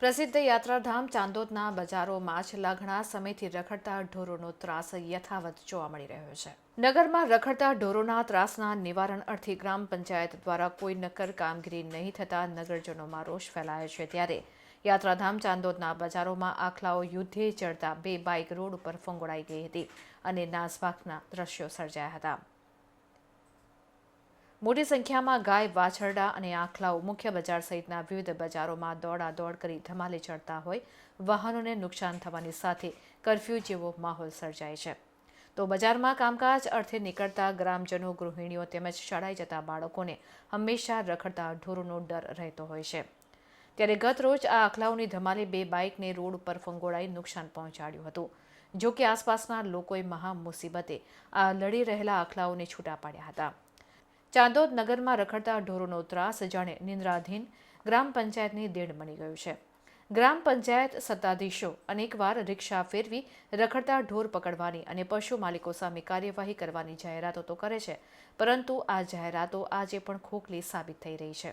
પ્રસિદ્ધ યાત્રાધામ ચાંદોદના બજારોમાં છેલ્લા ઘણા સમયથી રખડતા ઢોરોનો ત્રાસ યથાવત જોવા મળી રહ્યો છે. નગરમાં રખડતા ઢોરોના ત્રાસના નિવારણ અર્થે ગ્રામ પંચાયત દ્વારા કોઈ નક્કર કામગીરી નહીં થતાં નગરજનોમાં રોષ ફેલાયો છે ત્યારે યાત્રાધામ ચાંદોદના બજારોમાં આખલાઓ યુદ્ધે ચડતા બે બાઇક રોડ ઉપર ફંગોળાઈ ગઈ હતી અને નાસભાગના દ્રશ્યો સર્જાયા હતા. મોટી સંખ્યામાં ગાય, વાછરડા અને આખલાઓ મુખ્ય બજાર સહિતના વિવિધ બજારોમાં દોડાદોડ કરી ધમાલે ચડતા હોય, વાહનોને નુકસાન થવાની સાથે કરફ્યુ જેવો માહોલ સર્જાય છે. તો બજારમાં કામકાજ અર્થે નીકળતા ગ્રામજનો, ગૃહિણીઓ તેમજ શાળાએ જતા બાળકોને હંમેશા રખડતા ઢોરોનો ડર રહેતો હોય છે. ત્યારે ગત રોજ આ આખલાઓની ધમાલે બે બાઇકને રોડ ઉપર ફંગોળાઈ નુકસાન પહોંચાડ્યું હતું. જો કે આસપાસના લોકોએ મહા મુસીબતે આ લડી રહેલા આખલાઓને છૂટા પાડ્યા હતા. ચાંદોદ નગરમાં રખડતા ઢોરોનો ત્રાસ જાણે નિંદ્રાધીન ગ્રામ પંચાયતની દેણ બની ગયું છે. ગ્રામ પંચાયત સત્તાધીશો અનેકવાર રિક્ષા ફેરવી રખડતા ઢોર પકડવાની અને પશુ માલિકો સામે કાર્યવાહી કરવાની જાહેરાતો તો કરે છે, પરંતુ આ જાહેરાતો આજે પણ ખોખલી સાબિત થઈ રહી છે.